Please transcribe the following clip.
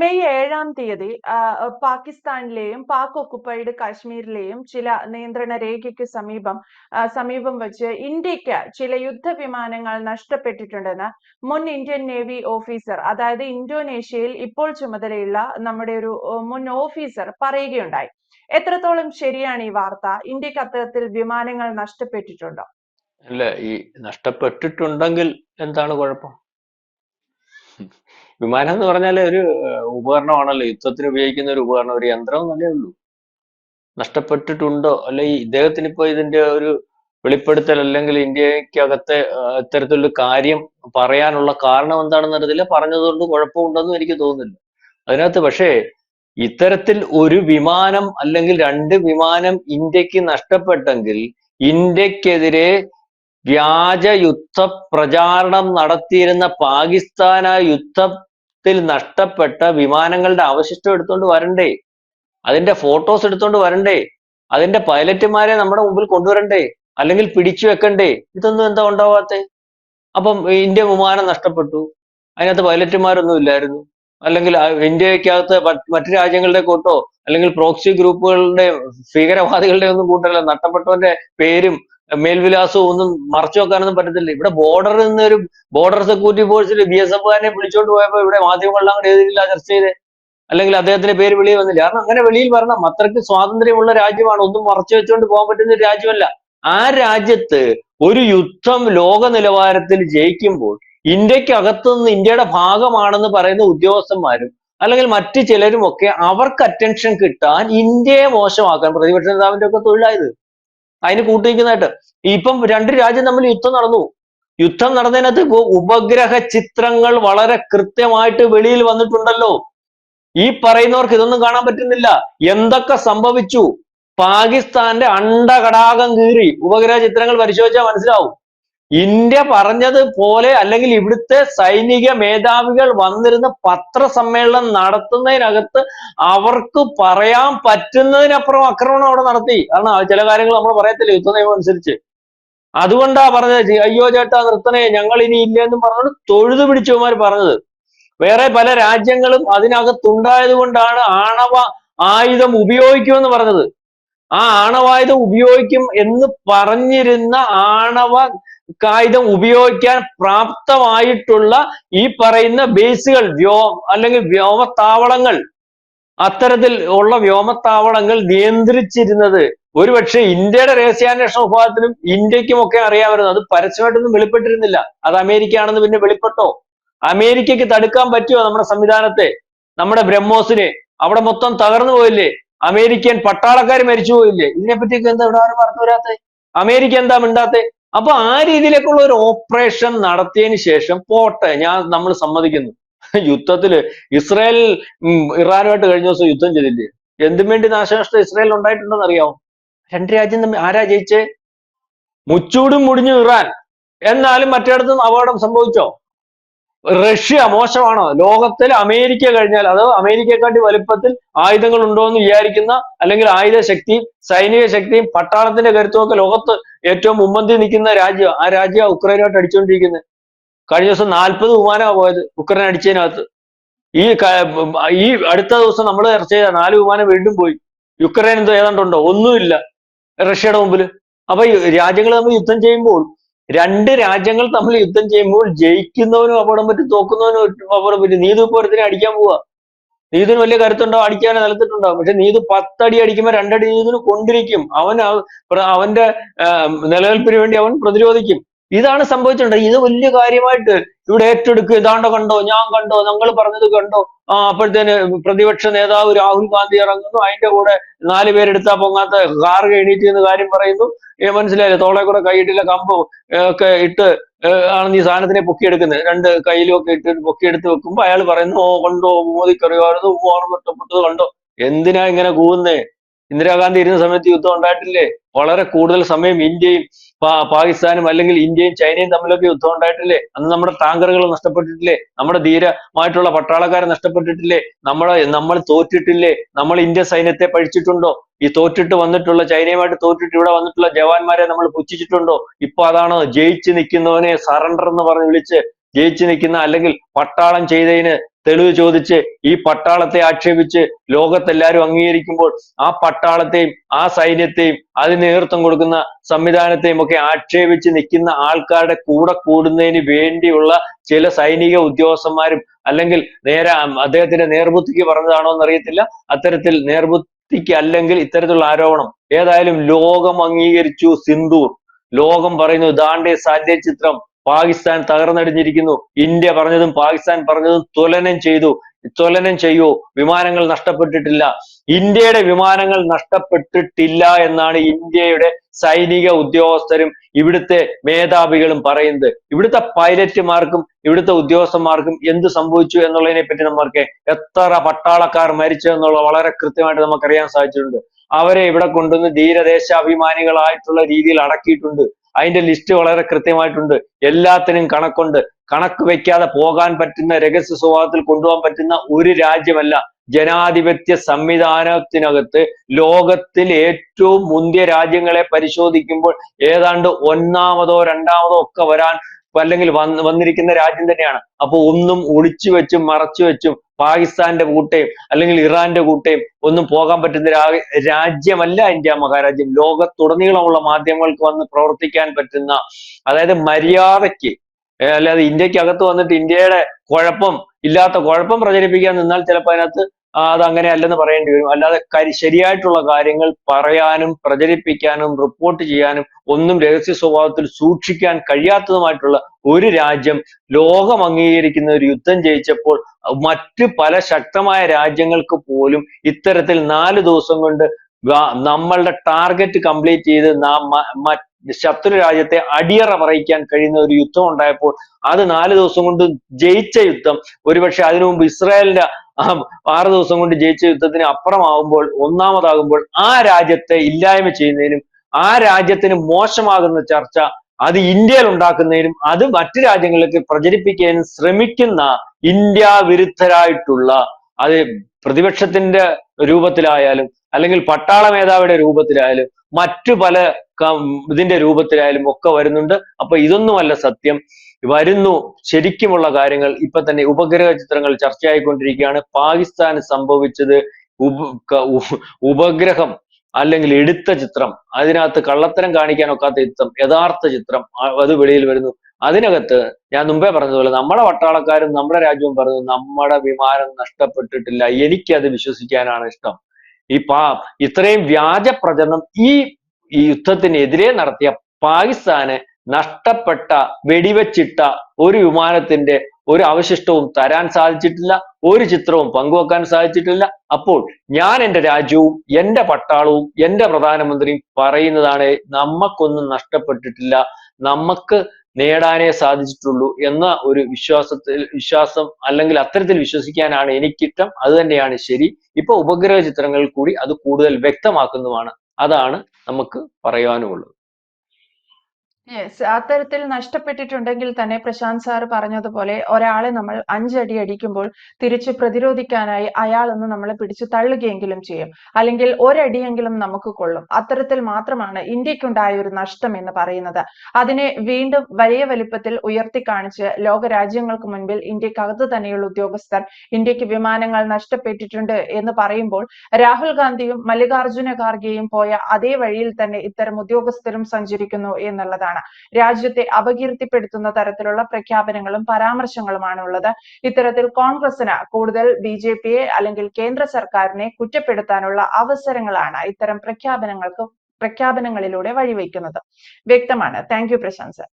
May ഏഴാം തീയതി പാകിസ്ഥാനിലെയും Pak occupied കാശ്മീരിലെയും ചില നിയന്ത്രണ രേഖയ്ക്ക് സമീപം സമീപം വെച്ച് ഇന്ത്യയ്ക്ക് ചില യുദ്ധവിമാനങ്ങൾ നഷ്ടപ്പെട്ടിട്ടുണ്ടെന്ന് മുൻ ഇന്ത്യൻ നേവി ഓഫീസർ അതായത് ഇന്തോനേഷ്യയിൽ ഇപ്പോൾ ചുമതലയുള്ള നമ്മുടെ ഒരു മുൻ ഓഫീസർ പറയുകയുണ്ടായി. എത്രത്തോളം ശരിയാണ് ഈ വാർത്ത? ഇന്ത്യയ്ക്ക് അത്തരത്തിൽ വിമാനങ്ങൾ നഷ്ടപ്പെട്ടിട്ടുണ്ടോ? അല്ല ഈ നഷ്ടപ്പെട്ടിട്ടുണ്ടെങ്കിൽ എന്താണ് കുഴപ്പം? വിമാനം എന്ന് പറഞ്ഞാൽ ഒരു ഉപകരണമാണല്ലോ. യുദ്ധത്തിന് ഉപയോഗിക്കുന്ന ഒരു ഉപകരണം ഒരു യന്ത്രം എന്നല്ലേ ഉള്ളൂ. നഷ്ടപ്പെട്ടിട്ടുണ്ടോ? അല്ലെ ഇദ്ദേഹത്തിന് ഇപ്പൊ ഇതിന്റെ ഒരു വെളിപ്പെടുത്തൽ അല്ലെങ്കിൽ ഇന്ത്യക്കകത്തെ ഇത്തരത്തിലുള്ള കാര്യം പറയാനുള്ള കാരണം എന്താണെന്ന് അറിയത്തില്ല. പറഞ്ഞതുകൊണ്ട് കുഴപ്പമുണ്ടെന്നും എനിക്ക് തോന്നുന്നില്ല. അതിനകത്ത് പക്ഷേ ഇത്തരത്തിൽ ഒരു വിമാനം അല്ലെങ്കിൽ രണ്ട് വിമാനം ഇന്ത്യയ്ക്ക് നഷ്ടപ്പെട്ടെങ്കിൽ ഇന്ത്യക്കെതിരെ വ്യാജ യുദ്ധ പ്രചാരണം നടത്തിയിരുന്ന പാകിസ്ഥാൻ ആ യുദ്ധത്തിൽ നഷ്ടപ്പെട്ട വിമാനങ്ങളുടെ അവശിഷ്ടം എടുത്തുകൊണ്ട് വരണ്ടേ? അതിന്റെ ഫോട്ടോസ് എടുത്തുകൊണ്ട് വരണ്ടേ? അതിന്റെ പൈലറ്റുമാരെ നമ്മുടെ മുമ്പിൽ കൊണ്ടുവരണ്ടേ? അല്ലെങ്കിൽ പിടിച്ചു വെക്കണ്ടേ? ഇതൊന്നും എന്താ ഉണ്ടാവാത്തെ? അപ്പം ഇന്ത്യ വിമാനം നഷ്ടപ്പെട്ടു. അതിനകത്ത് പൈലറ്റുമാരൊന്നും ഇല്ലായിരുന്നു. അല്ലെങ്കിൽ ഇന്ത്യക്കകത്ത് മറ്റു രാജ്യങ്ങളുടെ കൂട്ടോ അല്ലെങ്കിൽ പ്രോക്സി ഗ്രൂപ്പുകളുടെ ഭീകരവാദികളുടെ ഒന്നും കൂട്ടല്ല. നഷ്ടപ്പെട്ടവന്റെ പേരും മേൽവിലാസവും ഒന്നും മറച്ചു വെക്കാനൊന്നും പറ്റത്തില്ല. ഇവിടെ ബോർഡറിൽ നിന്ന് ഒരു ബോർഡർ സെക്യൂരിറ്റി ഫോഴ്സിൽ ബി എസ് എഫുകാരനെ വിളിച്ചോണ്ട് പോയപ്പോ ഇവിടെ മാധ്യമങ്ങളെല്ലാം കൂടെ എഴുതിയില്ല ചർച്ച ചെയ്ത് അല്ലെങ്കിൽ അദ്ദേഹത്തിന്റെ പേര് വെളിയിൽ വന്നില്ല. കാരണം അങ്ങനെ വെളിയിൽ വരണം. അത്രയ്ക്ക് സ്വാതന്ത്ര്യമുള്ള രാജ്യമാണ്. ഒന്നും മറച്ചു വെച്ചുകൊണ്ട് പോകാൻ പറ്റുന്ന ഒരു രാജ്യമല്ല. ആ രാജ്യത്ത് ഒരു യുദ്ധം ലോക നിലവാരത്തിൽ ജയിക്കുമ്പോൾ ഇന്ത്യക്കകത്തുനിന്ന് ഇന്ത്യയുടെ ഭാഗമാണെന്ന് പറയുന്ന ഉദ്യോഗസ്ഥന്മാരും അല്ലെങ്കിൽ മറ്റു ചിലരും ഒക്കെ അവർക്ക് അറ്റൻഷൻ കിട്ടാൻ ഇന്ത്യയെ മോശമാക്കാൻ പ്രതിപക്ഷ നേതാവിന്റെ ഒക്കെ തൊഴിലായത്. അതിന് കൂട്ടിരിക്കുന്നതായിട്ട് ഇപ്പം രണ്ട് രാജ്യം തമ്മിൽ യുദ്ധം നടന്നു. യുദ്ധം നടന്നതിനകത്ത് ഉപഗ്രഹ ചിത്രങ്ങൾ വളരെ കൃത്യമായിട്ട് വെളിയിൽ വന്നിട്ടുണ്ടല്ലോ. ഈ പറയുന്നവർക്ക് ഇതൊന്നും കാണാൻ പറ്റുന്നില്ല. എന്തൊക്കെ സംഭവിച്ചു? പാകിസ്ഥാന്റെ അണ്ടകടാകം കീറി. ഉപഗ്രഹ ചിത്രങ്ങൾ പരിശോധിച്ചാൽ മനസ്സിലാവും. ഇന്ത്യ പറഞ്ഞത് പോലെ അല്ലെങ്കിൽ ഇവിടുത്തെ സൈനിക മേധാവികൾ വന്നിരുന്ന പത്രസമ്മേളനം നടത്തുന്നതിനകത്ത് അവർക്ക് പറയാൻ പറ്റുന്നതിനപ്പുറം ആക്രമണം അവിടെ നടത്തി. കാരണം ചില കാര്യങ്ങൾ നമ്മൾ പറയത്തില്ല യുദ്ധ നിയമം അനുസരിച്ച്. അതുകൊണ്ടാ പറഞ്ഞത് അയ്യോ ചേട്ടാ നിർത്തണേ ഞങ്ങൾ ഇനി ഇല്ല എന്ന് പറഞ്ഞുകൊണ്ട് തൊഴുതു പിടിച്ചവന്മാർ പറഞ്ഞത്. വേറെ പല രാജ്യങ്ങളും അതിനകത്തുണ്ടായത് കൊണ്ടാണ് ആണവ ആയുധം ഉപയോഗിക്കുമെന്ന് പറഞ്ഞത്. ആ ആണവായുധം ഉപയോഗിക്കും എന്ന് പറഞ്ഞിരുന്ന ആണവ ആയുധം ഉപയോഗിക്കാൻ പ്രാപ്തമായിട്ടുള്ള ഈ പറയുന്ന ബേസുകൾ വ്യോ അല്ലെങ്കിൽ വ്യോമത്താവളങ്ങൾ. അത്തരത്തിൽ ഉള്ള വ്യോമത്താവളങ്ങൾ നിയന്ത്രിച്ചിരുന്നത് ഒരുപക്ഷെ ഇന്ത്യയുടെ രഹസ്യാന്വേഷണ വിഭാഗത്തിനും ഇന്ത്യക്കും ഒക്കെ അറിയാമായിരുന്നു. അത് പരസ്യമായിട്ടൊന്നും വെളിപ്പെട്ടിരുന്നില്ല. അത് അമേരിക്ക ആണെന്ന് പിന്നെ വെളിപ്പെട്ടോ? അമേരിക്കയ്ക്ക് തടുക്കാൻ പറ്റുമോ നമ്മുടെ സംവിധാനത്തെ? നമ്മുടെ ബ്രഹ്മോസിനെ? അവിടെ മൊത്തം തകർന്നു പോയില്ലേ? അമേരിക്കൻ പട്ടാളക്കാർ മരിച്ചു പോയില്ലേ ഇതിനെപ്പറ്റിയൊക്കെ എന്താ ഇവിടെ ആരും പറഞ്ഞു വരാത്തെ അമേരിക്ക എന്താ മിണ്ടാത്തെ? അപ്പൊ ആ രീതിയിലേക്കുള്ള ഒരു ഓപ്പറേഷൻ നടത്തിയതിന് ശേഷം പോട്ടെ ഞാൻ നമ്മൾ സമ്മതിക്കുന്നു. യുദ്ധത്തിൽ ഇസ്രായേൽ ഇറാനുമായിട്ട് കഴിഞ്ഞ ദിവസം യുദ്ധം ചെയ്തില്ലേ? എന്തിനു വേണ്ടി നാശനഷ്ടം ഇസ്രായേൽ ഉണ്ടായിട്ടുണ്ടെന്ന് അറിയാമോ രണ്ട് രാജ്യം തമ്മിൽ ആരാ ജയിച്ചേ? മുച്ചൂടും മുടിഞ്ഞു ഇറാൻ. എന്നാലും മറ്റിടത്തും അപകടം സംഭവിച്ചോ? റഷ്യ മോശമാണോ? ലോകത്തിൽ അമേരിക്ക കഴിഞ്ഞാൽ അത് അമേരിക്കയെക്കാട്ടി വലുപ്പത്തിൽ ആയുധങ്ങൾ ഉണ്ടോ എന്ന് വിചാരിക്കുന്ന അല്ലെങ്കിൽ ആയുധ ശക്തിയും സൈനിക ശക്തിയും പട്ടാളത്തിന്റെ കരുത്തുമൊക്കെ ലോകത്ത് ഏറ്റവും മുമ്പന്തി നിൽക്കുന്ന രാജ്യം ആ രാജ്യം ഉക്രൈനായിട്ട് അടിച്ചുകൊണ്ടിരിക്കുന്നത്. കഴിഞ്ഞ ദിവസം നാൽപ്പത് വിമാനമാണ് പോയത് ഉക്രൈൻ അടിച്ചതിനകത്ത്. ഈ ഈ അടുത്ത ദിവസം നമ്മൾ ചർച്ച ചെയ്ത നാല് വിമാനം വീണ്ടും പോയി. യുക്രൈൻ എന്തോ ഏതാണ്ടുണ്ടോ ഒന്നുമില്ല റഷ്യയുടെ മുമ്പിൽ അപ്പൊ രാജ്യങ്ങൾ തമ്മിൽ യുദ്ധം ചെയ്യുമ്പോൾ രണ്ട് രാജ്യങ്ങൾ തമ്മിൽ യുദ്ധം ചെയ്യുമ്പോൾ ജയിക്കുന്നവനും അപകടം പറ്റും തോക്കുന്നവനും അപകടം പറ്റും നീതു ഇപ്പൊ അടിക്കാൻ പോവാ. നീതിന് വലിയ കരുത്തുണ്ടോ? അടിക്കാൻ നിലത്തിട്ടുണ്ടോ? പക്ഷെ നീതു പത്തടി അടിക്കുമ്പോൾ രണ്ടടി നീതിന് കൊണ്ടിരിക്കും. അവൻ അവന്റെ നിലനിൽപ്പിന് വേണ്ടി അവൻ പ്രതിരോധിക്കും. ഇതാണ് സംഭവിച്ചിട്ടുണ്ട് ഇത് വലിയ കാര്യമായിട്ട് ഇവിടെ ഏറ്റെടുക്കുക ഇതാണ്ടോ കണ്ടോ? ഞാൻ കണ്ടോ? ഞങ്ങൾ പറഞ്ഞത് കണ്ടോ? ആ അപ്പോഴത്തേന് പ്രതിപക്ഷ നേതാവ് രാഹുൽ ഗാന്ധി ഇറങ്ങുന്നു. അതിന്റെ കൂടെ നാല് പേരെടുത്താ പൊങ്ങാത്ത കാർ എണീറ്റ് എന്ന് കാര്യം പറയുന്നു. മനസ്സിലായില്ലേ? തോളെ കൂടെ കൈയിട്ടില്ല കമ്പോ ഒക്കെ ഇട്ട് ആണ് ഈ സാധനത്തിനെ പൊക്കിയെടുക്കുന്നത്. രണ്ട് കയ്യിലും ഒക്കെ ഇട്ട് പൊക്കിയെടുത്ത് വെക്കുമ്പോ അയാൾ പറയുന്നു ഓ കണ്ടോ മോദിക്കറിയാമായിരുന്നു ഓണം നഷ്ടപ്പെട്ടത് കണ്ടോ? എന്തിനാ ഇങ്ങനെ കൂവുന്നേ? ഇന്ദിരാഗാന്ധി ഇരുന്ന സമയത്ത് യുദ്ധം ഉണ്ടായിട്ടില്ലേ? വളരെ കൂടുതൽ സമയം ഇന്ത്യയും പാകിസ്ഥാനും അല്ലെങ്കിൽ ഇന്ത്യയും ചൈനയും തമ്മിലൊക്കെ യുദ്ധം ഉണ്ടായിട്ടില്ലേ? അന്ന് നമ്മുടെ ടാങ്കറുകൾ നഷ്ടപ്പെട്ടിട്ടില്ലേ? നമ്മുടെ ധീരമായിട്ടുള്ള പട്ടാളക്കാരെ നഷ്ടപ്പെട്ടിട്ടില്ലേ? നമ്മളെ നമ്മൾ തോറ്റിട്ടില്ലേ? നമ്മൾ ഇന്ത്യ സൈന്യത്തെ പഴിച്ചിട്ടുണ്ടോ? ഈ തോറ്റിട്ട് വന്നിട്ടുള്ള ചൈനയുമായിട്ട് തോറ്റിട്ട് ഇവിടെ വന്നിട്ടുള്ള ജവാന്മാരെ നമ്മൾ പുച്ഛിച്ചിട്ടുണ്ടോ? ഇപ്പൊ അതാണ് ജയിച്ച് നിൽക്കുന്നവനെ സറണ്ടർ എന്ന് പറഞ്ഞ് വിളിച്ച് ജയിച്ചു നിൽക്കുന്ന അല്ലെങ്കിൽ പട്ടാളം ചെയ്തതിന് തെളിവ് ചോദിച്ച് ഈ പട്ടാളത്തെ ആക്ഷേപിച്ച് ലോകത്തെല്ലാവരും അംഗീകരിക്കുമ്പോൾ ആ പട്ടാളത്തെയും ആ സൈന്യത്തെയും അതിന് നേതൃത്വം കൊടുക്കുന്ന സംവിധാനത്തെയും ഒക്കെ ആക്ഷേപിച്ച് നിൽക്കുന്ന ആൾക്കാരുടെ കൂടെ കൂടുന്നതിന് വേണ്ടിയുള്ള ചില സൈനിക ഉദ്യോഗസ്ഥന്മാരും അല്ലെങ്കിൽ നേരെ അദ്ദേഹത്തിന്റെ നേർബുദ്ധിക്ക് പറഞ്ഞതാണോ എന്നറിയത്തില്ല. അത്തരത്തിൽ നേർബുദ്ധിക്ക് അല്ലെങ്കിൽ ഇത്തരത്തിലുള്ള ആരോപണം ഏതായാലും ലോകം അംഗീകരിച്ചു സിന്ദൂർ. ലോകം പറയുന്നു ദാണ്ടെ സാധ്യ ചിത്രം. പാകിസ്ഥാൻ തകർന്നടിഞ്ഞിരിക്കുന്നു. ഇന്ത്യ പറഞ്ഞതും പാകിസ്ഥാൻ പറഞ്ഞതും തുലനം ചെയ്തു. തുലനം ചെയ്യൂ. വിമാനങ്ങൾ നഷ്ടപ്പെട്ടിട്ടില്ല. ഇന്ത്യയുടെ വിമാനങ്ങൾ നഷ്ടപ്പെട്ടിട്ടില്ല എന്നാണ് ഇന്ത്യയുടെ സൈനിക ഉദ്യോഗസ്ഥരും ഇവിടുത്തെ മേധാവികളും പറയുന്നത്. ഇവിടുത്തെ പൈലറ്റുമാർക്കും ഇവിടുത്തെ ഉദ്യോഗസ്ഥന്മാർക്കും എന്ത് സംഭവിച്ചു എന്നുള്ളതിനെ പറ്റി നമ്മൾക്ക് എത്ര പട്ടാളക്കാർ മരിച്ചു എന്നുള്ളത് വളരെ കൃത്യമായിട്ട് നമുക്കറിയാൻ സാധിച്ചിട്ടുണ്ട്. അവരെ ഇവിടെ കൊണ്ടുവന്ന് ധീരദേശാഭിമാനികളായിട്ടുള്ള രീതിയിൽ അടക്കിയിട്ടുണ്ട്. അതിന്റെ ലിസ്റ്റ് വളരെ കൃത്യമായിട്ടുണ്ട്. എല്ലാത്തിനും കണക്കുണ്ട്. കണക്ക് വെക്കാതെ പോകാൻ പറ്റുന്ന രഹസ്യ സ്വഭാവത്തിൽ കൊണ്ടുപോകാൻ പറ്റുന്ന ഒരു രാജ്യമല്ല. ജനാധിപത്യ സംവിധാനത്തിനകത്ത് ലോകത്തിൽ ഏറ്റവും മുന്തിയ രാജ്യങ്ങളെ പരിശോധിക്കുമ്പോൾ ഏതാണ്ട് ഒന്നാമതോ രണ്ടാമതോ ഒക്കെ വരാൻ അല്ലെങ്കിൽ വന്ന് വന്നിരിക്കുന്ന രാജ്യം തന്നെയാണ്. അപ്പൊ ഒന്നും ഒളിച്ചു വെച്ചും മറച്ചു വെച്ചും പാകിസ്ഥാന്റെ കൂട്ടയും അല്ലെങ്കിൽ ഇറാന്റെ കൂട്ടയും ഒന്നും പോകാൻ പറ്റുന്ന രാജ്യമല്ല ഇന്ത്യ മഹാരാജ്യം. ലോകത്തുടനീളമുള്ള മാധ്യമങ്ങൾക്ക് വന്ന് പ്രവർത്തിക്കാൻ പറ്റുന്ന അതായത് മര്യാദയ്ക്ക് അല്ലാതെ ഇന്ത്യയ്ക്ക് അകത്ത് വന്നിട്ട് ഇന്ത്യയുടെ കുഴപ്പം ഇല്ലാത്ത കുഴപ്പം പ്രചരിപ്പിക്കാൻ നിന്നാൽ ചിലപ്പോൾ അതിനകത്ത് അത് അങ്ങനെ അല്ലെന്ന് പറയേണ്ടി വരും. അല്ലാതെ ശരിയായിട്ടുള്ള കാര്യങ്ങൾ പറയാനും പ്രചരിപ്പിക്കാനും റിപ്പോർട്ട് ചെയ്യാനും ഒന്നും രഹസ്യ സ്വഭാവത്തിൽ സൂക്ഷിക്കാൻ കഴിയാത്തതുമായിട്ടുള്ള ഒരു രാജ്യം ലോകം അംഗീകരിക്കുന്ന ഒരു യുദ്ധം ജയിച്ചപ്പോൾ മറ്റ് പല ശക്തമായ രാജ്യങ്ങൾക്ക് പോലും ഇത്തരത്തിൽ നാല് ദിവസം കൊണ്ട് നമ്മളുടെ ടാർഗറ്റ് കംപ്ലീറ്റ് ചെയ്ത് ശത്രു രാജ്യത്തെ അടിയറ പറയിക്കാൻ കഴിയുന്ന ഒരു യുദ്ധം ഉണ്ടായപ്പോൾ അത് നാല് ദിവസം കൊണ്ട് ജയിച്ച യുദ്ധം. ഒരുപക്ഷെ അതിനു മുമ്പ് ഇസ്രായേലിന്റെ ആറ് ദിവസം കൊണ്ട് ജയിച്ച യുദ്ധത്തിന് അപ്പുറമാകുമ്പോൾ ഒന്നാമതാകുമ്പോൾ ആ രാജ്യത്തെ ഇല്ലായ്മ ചെയ്യുന്നതിനും ആ രാജ്യത്തിന് മോശമാകുന്ന ചർച്ച അത് ഇന്ത്യയിൽ ഉണ്ടാക്കുന്നതിനും അത് മറ്റു രാജ്യങ്ങളിലേക്ക് പ്രചരിപ്പിക്കാനും ശ്രമിക്കുന്ന ഇന്ത്യ വിരുദ്ധരായിട്ടുള്ള അത് പ്രതിപക്ഷത്തിന്റെ രൂപത്തിലായാലും അല്ലെങ്കിൽ പട്ടാള മേധാവിയുടെ രൂപത്തിലായാലും മറ്റു പല ഇതിന്റെ രൂപത്തിലായാലും ഒക്കെ വരുന്നുണ്ട്. അപ്പൊ ഇതൊന്നുമല്ല സത്യം. വരുന്നു. ശരിക്കുമുള്ള കാര്യങ്ങൾ ഇപ്പൊ തന്നെ ഉപഗ്രഹ ചിത്രങ്ങൾ ചർച്ചയായിക്കൊണ്ടിരിക്കുകയാണ്. പാകിസ്ഥാന് സംഭവിച്ചത് ഉപ ഉപഗ്രഹം അല്ലെങ്കിൽ എടുത്ത ചിത്രം. അതിനകത്ത് കള്ളത്തരം കാണിക്കാൻ ഒക്കാത്ത ചിത്രം യഥാർത്ഥ ചിത്രം അത് വെളിയിൽ വരുന്നു. അതിനകത്ത് ഞാൻ മുമ്പേ പറഞ്ഞതുപോലെ നമ്മുടെ വട്ടാളക്കാരും നമ്മുടെ രാജ്യവും പറഞ്ഞു നമ്മുടെ വിമാനം നഷ്ടപ്പെട്ടിട്ടില്ല. എനിക്കത് വിശ്വസിക്കാനാണ് ഇഷ്ടം. ഈ പാ ഇത്രയും വ്യാജ പ്രചരണം ഈ യുദ്ധത്തിനെതിരെ നടത്തിയ പാകിസ്ഥാന് നഷ്ടപ്പെട്ട വെടിവെച്ചിട്ട ഒരു വിമാനത്തിന്റെ ഒരു അവശിഷ്ടവും തരാൻ സാധിച്ചിട്ടില്ല ഒരു ചിത്രവും പങ്കുവെക്കാൻ സാധിച്ചിട്ടില്ല. അപ്പോൾ ഞാൻ എന്റെ രാജ്യവും എന്റെ പട്ടാളവും എന്റെ പ്രധാനമന്ത്രിയും പറയുന്നതാണ് നമ്മക്കൊന്നും നഷ്ടപ്പെട്ടിട്ടില്ല നമുക്ക് നേടാനേ സാധിച്ചിട്ടുള്ളൂ എന്ന ഒരു വിശ്വാസത്തിൽ വിശ്വാസം അല്ലെങ്കിൽ അത്തരത്തിൽ വിശ്വസിക്കാനാണ് എനിക്കിഷ്ടം. അത് തന്നെയാണ് ശരി. ഇപ്പൊ ഉപഗ്രഹ ചിത്രങ്ങൾ കൂടി അത് കൂടുതൽ വ്യക്തമാക്കുന്നതുമാണ്. അതാണ് നമുക്ക് പറയാനുമുള്ളത് യെസ് അത്തരത്തിൽ നഷ്ടപ്പെട്ടിട്ടുണ്ടെങ്കിൽ തന്നെ പ്രശാന്ത് സാർ പറഞ്ഞതുപോലെ ഒരാളെ നമ്മൾ അഞ്ചടി അടിക്കുമ്പോൾ തിരിച്ച് പ്രതിരോധിക്കാനായി അയാൾ ഒന്ന് നമ്മളെ പിടിച്ചു തള്ളുകയെങ്കിലും ചെയ്യും. അല്ലെങ്കിൽ ഒരടിയെങ്കിലും നമുക്ക് കൊള്ളും. അത്തരത്തിൽ മാത്രമാണ് ഇന്ത്യക്കുണ്ടായ ഒരു നഷ്ടം എന്ന് പറയുന്നത്. അതിനെ വീണ്ടും വലിയ വലിപ്പത്തിൽ ഉയർത്തി കാണിച്ച് ലോകരാജ്യങ്ങൾക്ക് മുൻപിൽ ഇന്ത്യക്കകത്ത് തന്നെയുള്ള ഉദ്യോഗസ്ഥർ ഇന്ത്യയ്ക്ക് വിമാനങ്ങൾ നഷ്ടപ്പെട്ടിട്ടുണ്ട് എന്ന് പറയുമ്പോൾ രാഹുൽ ഗാന്ധിയും മല്ലികാർജുന ഖാർഗെയും പോയ അതേ വഴിയിൽ തന്നെ ഇത്തരം ഉദ്യോഗസ്ഥരും സഞ്ചരിക്കുന്നു എന്നുള്ളതാണ്. രാജ്യത്തെ അപകീർത്തിപ്പെടുത്തുന്ന തരത്തിലുള്ള പ്രഖ്യാപനങ്ങളും പരാമർശങ്ങളുമാണ് ഉള്ളത്. ഇത്തരത്തിൽ കോൺഗ്രസിന് കൂടുതൽ ബി ജെ പിയെ അല്ലെങ്കിൽ കേന്ദ്ര സർക്കാരിനെ കുറ്റപ്പെടുത്താനുള്ള അവസരങ്ങളാണ് ഇത്തരം പ്രഖ്യാപനങ്ങൾക്ക് പ്രഖ്യാപനങ്ങളിലൂടെ വഴിവെക്കുന്നത്. വ്യക്തമാണ്. Thank you Prashant sir.